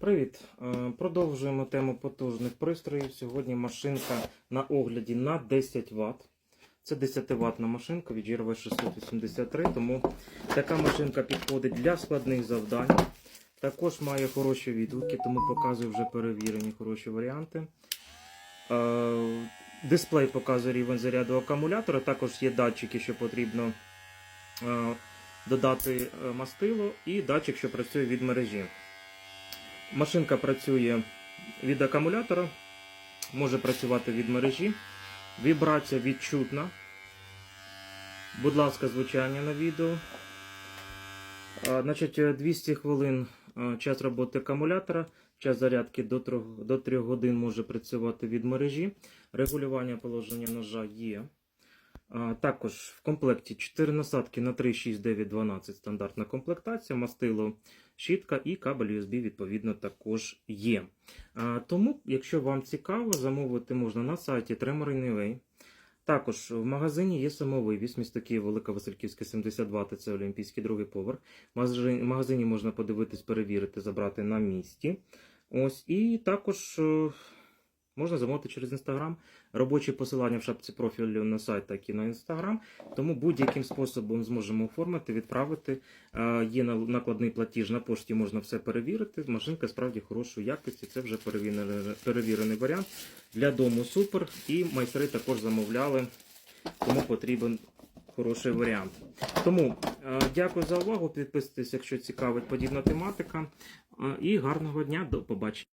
Привіт! Е, Продовжуємо тему потужних пристроїв. Сьогодні машинка на огляді на 10 Вт. Це 10 ватна машинка від GRV 683, тому така машинка підходить для складних завдань. Також має хороші відгуки, тому показую вже перевірені хороші варіанти. Е, Дисплей показує рівень заряду акумулятора. Також є датчики, що потрібно е, додати мастило, і датчик, що працює від мережі. Машинка працює від акумулятора, може працювати від мережі. Вібрація відчутна. Будь ласка, звучання на відео. Значить, е, 200 хвилин е, час роботи акумулятора, час зарядки до 3, до 3 годин може працювати від мережі. Регулювання положення ножа є. Також в комплекті 4 насадки на 3, 6, 9, 12 стандартна комплектація, мастило, щітка і кабель USB відповідно також є. Тому, якщо вам цікаво, замовити можна на сайті Tremor Також в магазині є самовивіз, місто Київ, Велика Васильківська, 72, та це Олімпійський другий поверх. В магазині можна подивитись, перевірити, забрати на місці. Ось, і також е, можна замовити через інстаграм. Робочі посилання в шапці профілю на сайт, так і на інстаграм. Тому будь-яким способом зможемо оформити, відправити. Е, Є накладний платіж на пошті, можна все перевірити. Машинка справді хорошої якості. Це вже перевірений, варіант. Для дому супер. І майстри також замовляли, тому потрібен хороший варіант. Тому е, дякую за увагу. Підписуйтесь, якщо цікавить подібна тематика. Е, І гарного дня. До побачення.